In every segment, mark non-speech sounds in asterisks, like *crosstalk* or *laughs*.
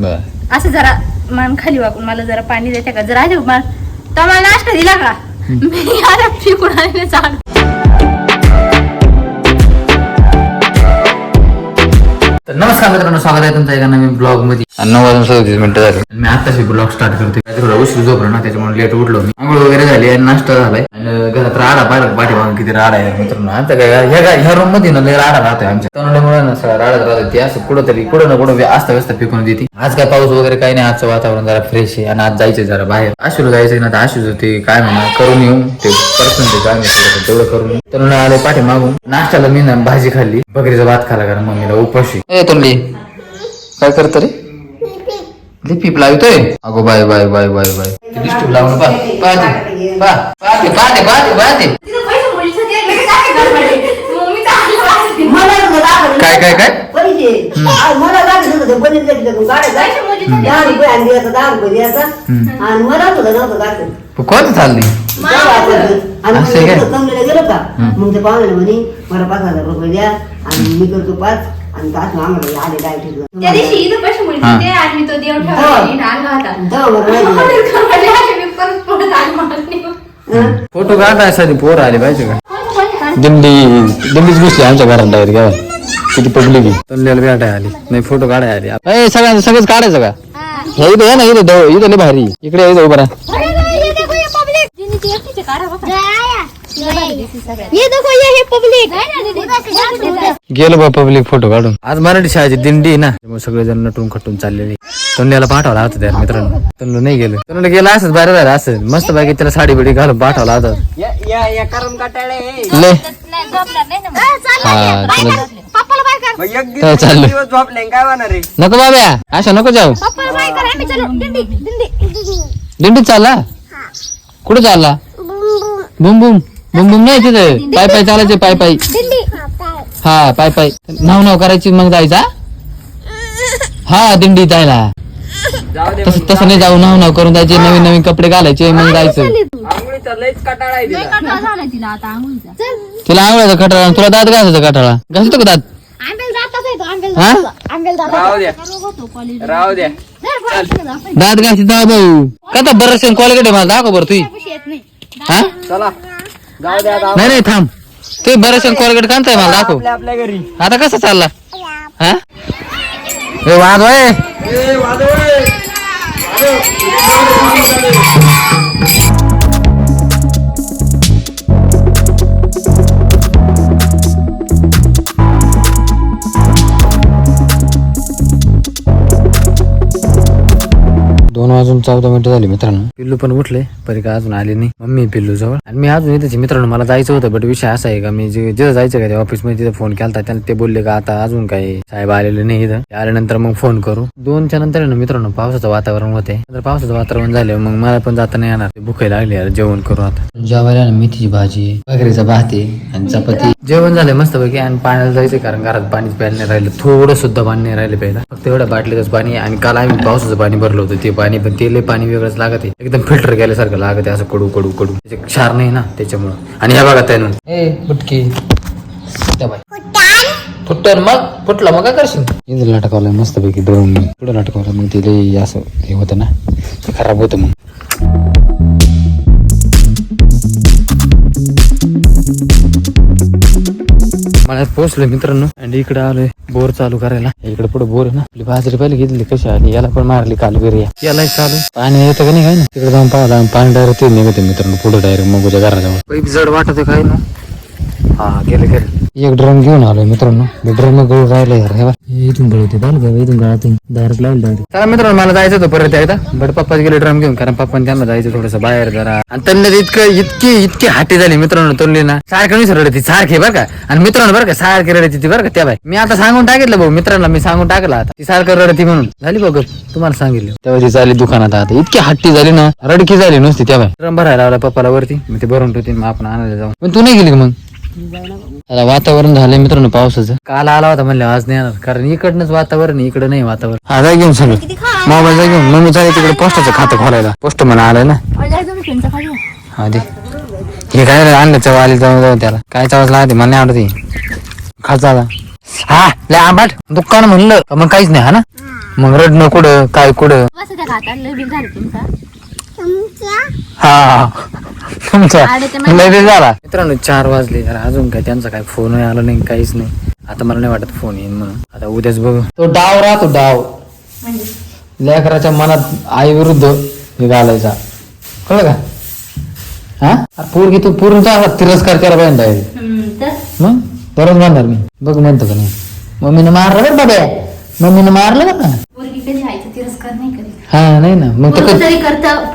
बर. असं जरा मान खाली वाकून मला जरा पाणी देते का? जरा आधी मला तर मला नाश्ता दिला का? मी आता फिकून आले झाड तर नमस्कार मित्रांनो स्वागत आहे तुमचं एका नवीन ब्लॉगमध्ये नऊ वाजून सदतीस मिनिटं झाली. मी आताशी ब्लॉग स्टार्ट करते थोडा उशीर झोपलो ना त्याच्यामुळे लेट उठलो मी. आंघोळ वगैरे झाली आणि नाश्ता झालाय. आणि घरात राडा पाहिलं पाठीमागून किती राडा आहे मित्रांनो. आता काय ह्या ह्या रूममध्ये ना लय राडा राहतोय आमच्या. तरुणामुळे ना सगळा राडा राहतो ती असं कुठं तरी कुठं ना कुठं असता व्यस्त फेकून देते. आज काय पाऊस वगैरे काही नाही आजचं वातावरण जरा फ्रेश आहे. आणि आज जायचंय जरा बाहेर. आशूला जायचंय ना तर आशूच ते काय म्हणा करून येऊ. ते पर्सन ते काय तेवढं करून तरुण आले पाठीमागून नाश्त्याला मी ना भाजी खाल्ली. बकरीचा भात खाला कारण मम्मीला उपाशी. ए तरुणी काय करत रे? लिपीप लावतोय. अगो bye bye bye bye bye. ते. डिस्टर्ब लावून पा पाहते पा पाहते पाहते पाहते पाहते काय काय काय? आ, मला लागत होतं बनीत घेतलं तू गाड्या जायचं. दहा रुपये आणि द्यायचा दहा रुपये द्यायचा आणि मला सुद्धा नव्हतं चालली? आपण- आणि कमलेला गेलो का? मग ते पाहुणे म्हणे मला पाच हजार रुपये द्या आणि मी करतो पाच. आणि तास आम्हाला आले काय त्या दिवशी इथं पैसे मिळते आणि तो देव. ठेवला होता. *laughs* फोटो काढाय साधी पोर आली पाहिजे का? दिंडी दिंडीच घुसली आमच्या घरात डायरेक्ट किती पब्लिक आहे तल्ल्याला भेटाय आली. नाही फोटो काढाय आली. ए सगळ्यांचं सगळंच काढायचं का? हे इथं ना इथं दो- इथं लय भारी. इकडे इथं उभं राहा. अरे बाई, देखो ये public. जिनीची एकटीचे काढा बघा. ये देखो ये है पब्लिक गेलो बा पब्लिक फोटो काढून. आज मराठी शाळेची दिंडी आहे ना. त्यामुळे सगळेजण नटून खटून चाललेले. तोंड्याला पाठवला होता त्या मित्रांनो. तोंड नाही गेलो. तोंड गेला असंच बाहेर बाहेर असं मस्त बाकी त्याला साडी बिडी घालून पाठवला होता लय. हा तुला काय नको बाब्या अशा नको जाऊ. पप्पाला बाय कर आम्ही चलो दिंडी दिंडी. दिंडीत चालला? कुठे चालला? बुम बुम. बुम बुम नाही तिथे. पाय पाय चालायचे पाय पाय. दिंडी. हा पाय पाय. नाव नाव करायची मग जायचा? हा दिंडी जायला. तसं तसं नाही जाऊ नाव नाव करून जायचे नवीन नवीन कपडे घालायचे मग जायचं. कंटाळा झालाय तिला आता आंघोळीचा. चल तिला आवडायचं कटाळा तुला दात घासायचा कटाळा. घासतो का दात? हा? जा, पण दात घासी दा भाऊ. का तर बरं कॉलेज मला दाखव बरं नाही. हा? नाही नाही थांब. ते बरं कॉलगेट कांताय मला दाखव. आता कसा चालला? हा? ए वाद वय वाजून चौदा मिनिटं झाली मित्रांनो. पिल्लू पण उठले परी का अजून आले नाही. मम्मी पिल्लू जवळ. आणि मी अजून इथे मित्रांनो मला जायचं होतं बट विषय असा आहे का मी जे जिथं जायचं का त्या ऑफिसमध्ये तिथे फोन केला त्यांना ते बोलले का आता अजून काही साहेब आलेले नाही इथं. आल्यानंतर मग फोन करू. दोनच्या नंतर ना मित्रांनो पावसाचं वातावरण होते नंतर पावसाचं वातावरण झालं मग मला पण जाता नाही येणार. ते भुकाय लागली यार जेवण करू आता. जेवायला ना मेथीची भाजी भाकरीचा भात आणि चपाती. जेवण झालंय मस्तपैकी आणि पाण्याला जायचं कारण घरात पाणीच प्यायला नाही राहिलं. थोडं सुद्धा पाणी नाही राहिलं प्यायला. फक्त एवढ्या बाटलीतच पाणी. आणि काल आम्ही पावसाचं पाणी भरलं होतं ते पाणी पण ते लय पाणी वेगळंच लागत आहे. एकदम फिल्टर केल्यासारखं लागत आहे असं कडू कडू कडू. त्याचे क्षार नाही ना त्याच्यामुळं. आणि ह्या भागात आहे ना ए बुटकी. फुटन मग. फुटला मग काय करशील? इथं लटकवलं मस्तपैकी ड्रोन पुढे लटकवलं मग ते असं हे होतं ना ते खराब होतं मग. मला पोहोचलोय मित्रांनो. आणि इकडे आलोय. बोर चालू करायला. इकडे पुढे बोर आहे ना. आपली बाजरी पहिले घेतली कशी आली याला पण मारली काल बिरिया याला चालू. पाणी येतं का नाही काय ना तिकडे जाऊन पाहला पाणी डायरेक्ट ते निघते मित्रांनो. पुढे डायरेक्ट मग उद्या घराजवळ जड वाटत काय ना? हा गेले गेले. एक ड्रम घेऊन आलोय मित्रांनो. मी ड्रम गळू राहिलो यार हे. इथून गळवते इथून गळातून डायरेक्ट लावलं डायरेक्ट चला मित्रांनो मला जायचं होतं परत एकदा. बट पप्पा गेले ड्रम घेऊन कारण पप्पा त्यांना जायचं थोडस बाहेर जरा. आणि त्यांना इतकं इतकी इतकी हाटी झाली मित्रांनो तोंडली ना सारखं नाही रडती सारखे बरं का. आणि मित्रांनो बरं का सारखी रडती ती बरं का त्या बाई. मी आता सांगून टाकितलं भाऊ मित्रांना मी सांगून टाकलं आता. ती सारखं रडती म्हणून. झाली बघ तुम्हाला सांगितलं. तेव्हा ती चालली दुकानात आता. इतकी हट्टी झाली ना रडकी झाली नुसती त्या बाई. ड्रम भरायला लावला पप्पाला वरती. मग ते भरून ठेवते मग आपण आणायला जाऊ. पण तू नाही गेली का मग? आता वातावरण झालंय मित्रांनो पावसाचं. काल आला होता म्हणलं आज नाही येणार कारण इकडनंच वातावरण इकडं नाही वातावरण. हा जा घेऊन सगळं. मोबाईल जा घेऊन. मम्मी चालेल तिकडे पोस्टाचं खातं खोलायला. पोस्ट म्हणा आलाय ना. हा दे. हे काय रे आणलं चव आली जाऊ जाऊ त्याला. काय चवच लागते? मला नाही आवडत हे. खायचा आला हा लय आंबाट. दुकान म्हणलं. का मग काहीच नाही हा ना? मग रडणं कुठं? काय कुठं? हा. तुमचा. माहिती. लय झाला. मित्रांनो चार वाजले. यार अजून काय? त्यांचा काय फोन आला नाही काहीच नाही. आता मला नाही वाटत फोन येईन म्हणून. आता उद्याच बघू. तो डाव राहतो डाव. म्हणजे? लेकराच्या मनात आई विरुद्ध हे घालायचा. कळलं का? हा? पोरगी तू पूर्ण चांगला तिरस्कार केला पाहिजे तर? मग? दररोज म्हणणार मी. बघ म्हणतो का नाही. मम्मीनं मारलं बरं बाबा मम्मीनं मारलं बरं का? नाही हा नाही ना. मग ते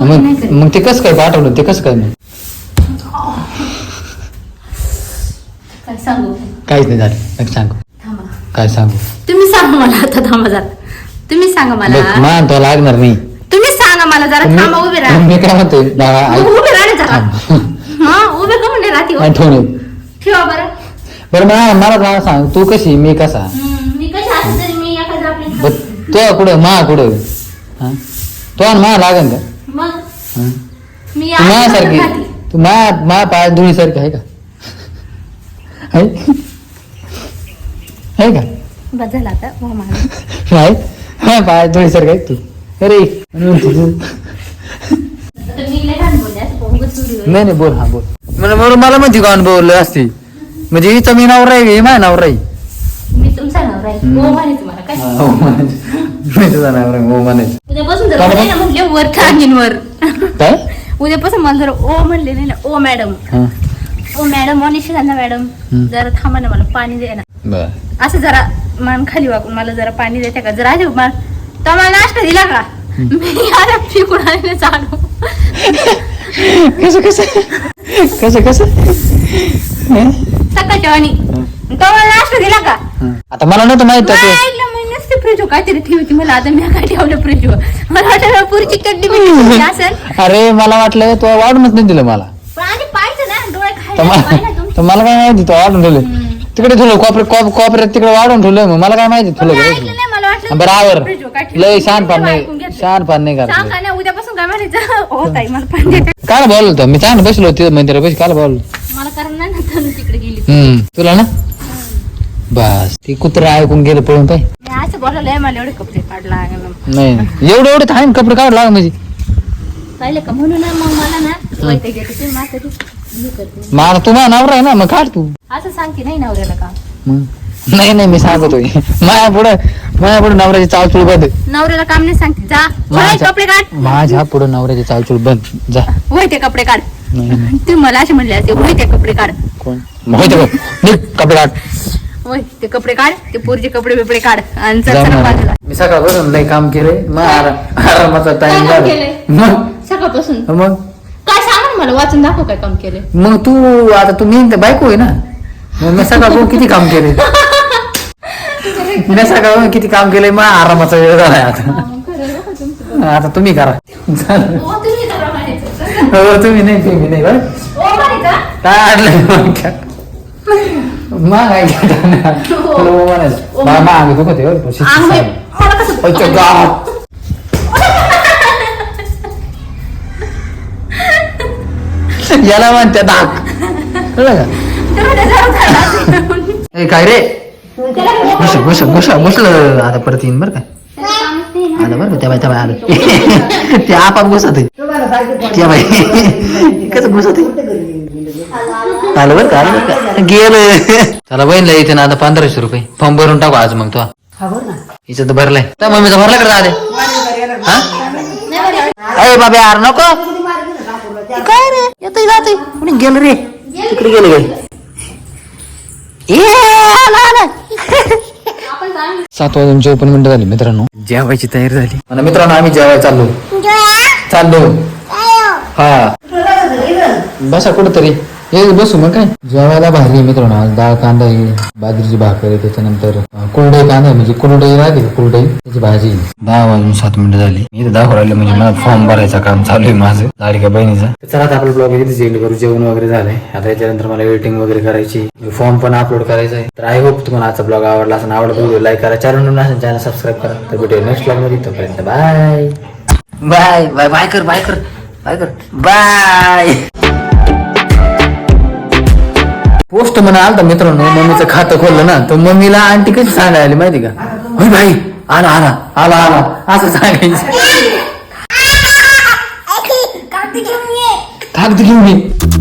नाही मग ते कसं काय पाठवलं? ते कसं काय मग काय सांगू? काहीच नाही झालं. नक्की सांगू. थांबा. काय सांगू? तुम्ही सांगा मला आता थांबा जरा. तुम्ही सांगा मला. बघ मान तो लागणार नाही. तुम्ही सांगा मला जरा मी थांबा उभे राहा. मी काय म्हणतोय? ऐक. उभे राहणे जरा. थांब. हा उभे का म्हणले राहते हो? येऊ. ठेवा बरं. बरं मला मला सांग तू कशी मी कसा? हम्म, मी कशी असं तरी मी एखादं आपली तो कुठं? मा कुठं? हा? तो आणि मा लागन का? मग? हा? मी तू राहते. तू मा मा पाय धुळी सारखी आहे का? आहे का बस झालं आता हो मला. नाही हा पाय धुळी सारखी आहे तू। अरे. नाही नाही बोल हा बोल. मला बरं मला का अनुभवलं असते. म्हणजे हिचं मी नाव राही हे माझ्या नाव राही मी तुमचा हो काय? हो म्हणायचं मी तुझं नाव राही हो उद्यापासून जर काय म्हणे? ना म्हटले वर टाकीन वर काय? उद्यापासून मला जर ओ म्हणले नाही ना ओ मॅडम. ओ मॅडम अनिशिता मॅडम. हम्म. जरा थांबा ना मला पाणी द्या ना. बर. असं जरा मान खाली वाकून मला जरा पाणी देते का? जरा आधी मान मला नाश्ता दिला का? मी आता फिकून आलेले चालू कसं कसं? कसं कसं? सकाळच्या तो मला नाश्ता दिला का? आता मला नव्हतं माहीत नाही ते ऐकलं मी नसते फ्रीज काहीतरी ठेवती मला आता मी काय ठेवलं फ्रीज मला वाटलं पुरीची चड्डी बिड्डी असेल. अरे मला वाटलं तू वाढूनच नाही दिलं मला पण आधी पाहायचं ना डोळे तर मला. तर काय माहिती? तू वाढून ठेवलं तिकडे ठेवलं कॉपरे कोपऱ्यात तिकडे वाढून ठेवलं मग मला काय माहिती? ठेवलं काय ऐकलं नाही मला वाटलं बरं आवर. काय. लय शान पान मी नाही. ऐकून घेतलं. शान पान नाही करत सांगा ना उद्यापासून काय म्हणायचं? हो ताई मला पाणी देते काय बोललो मी चांगलं बसलो होतो मंदिरा बस काल बोललो? मला तिकडे गेली. हम्म. तुला ना? बस. ती कुत्रा ऐकून गेलं पळून पाय. मी असं बोलले मला एवढे कपडे काढला नाही नाही. एवढे एवढे आहे ना कपडे काढ लाग म्हणजे. पाहिले का? म्हणून ना मग मला ना ते हे करते मला तुम्हाला नवरा आहे ना मग काढ तू. असं सांगते नाही नवऱ्याला का? मग. नाही नाही मी सांगतोय. माया पुढं माया पुढे नवऱ्याची चालचूळ बंद. नवऱ्याला काम नाही सांगते जा. वय माझ्या कपडे काढ. माझ्या पुढे नवऱ्याची चालचूळ बंद. जा. वय ते कपडे काढ. नाही नाही. तुम्ही मला असे म्हणले असते वय ते कपडे काढ. कोण? माहिती बघ निघ, कपडे काढ. वय ते कपडे काढ ते पोरचे कपडे बिपडे काढ. आणि चल जाऊ चला ना. बाजूला. मी सकाळपासून लई काम केले मग आरा- आरामाचा टाइम काय काम झाला. केलंय? मग? सकाळपासून. मग? ना मला वाचून दाखव काय काम केले मग तू आता तू मी बायको आहे ना. मग मी सकाळपासून *laughs* किती काम केले मी सकाळपासून किती काम केले मग आरामाचा वेळ झालाय आता. आता तुम्ही करा. चालेल. हो तुम्ही नाही तुम्ही नाही बरं. काय आणलं मग काय? म्हणायचं मागे दुखत आहे *laughs* याला म्हणते दाग कळलं का? तेवढं जरा झालं. ए काय रे घुस घुस घुस घुसलं आता परत येईन बरं का. आलं बरं त्या बाई त्या बाई आलं. *laughs* ते आपाप घुसत त्या बाई. *laughs* कसं घुसत आलं बरं का आलं बरं का. गेलं. चला बहिणला येते ना आता पंधराशे रुपये. फॉर्म भरून टाकू आज मग तो. हिचं तर भरलाय. त्या मम्मीचा भरला का आले हा? अरे बाबा यार नको. काय रे? येतोय जातोय. कुणी गेलं रे? तिकडे गेलं आला. सात वाजून चोपन्न मिनिटं झाली मित्रांनो. जेवायची तयारी झाली. आणि मित्रांनो आम्ही जेवायला चाललो. चाललो. हा. बसा कुठंतरी. ये बसू मग काय? जेवायला भारी आहे मित्रांनो. आज डाळ कांदा आहे बाजरीची भाकर आहे त्याच्यानंतर अं, कुरडई कांदा आहे म्हणजे कुरडई राहते का? कुरडई. त्याची भाजी. दहा वाजून सात मिनिटं झाली. मी इथं दाखवू राहिले म्हणजे मला फॉर्म भरायचं काम चालू आहे माझं. लाडक्या बहिणीचं. तर चला आता आपलं ब्लॉग इथे जेल करू. जेवण वगैरे झालंय. आता याच्यानंतर मला एडिटिंग वगैरे करायची फॉर्म पण अपलोड करायचा आहे. तर आय होप तुम्हाला आजचा ब्लॉग आवडला असेल आवडला व्हिडिओ लाईक करा. चॅनल नसेल चॅनल सबस्क्राईब करा. तर भेटूया नेक्स्ट ब्लॉगमध्ये. तोपर्यंत बाय बाय बाय बाय कर बाय कर बाय कर बाय पोस्ट म्हणा तर मित्रांनो मम्मीचं खातं खोललं ना तर मम्मीला आंटी कशी सांगायला आली माहिती का होय भाई आला आला आला आला असं सांगायचं कागदी घेऊन ये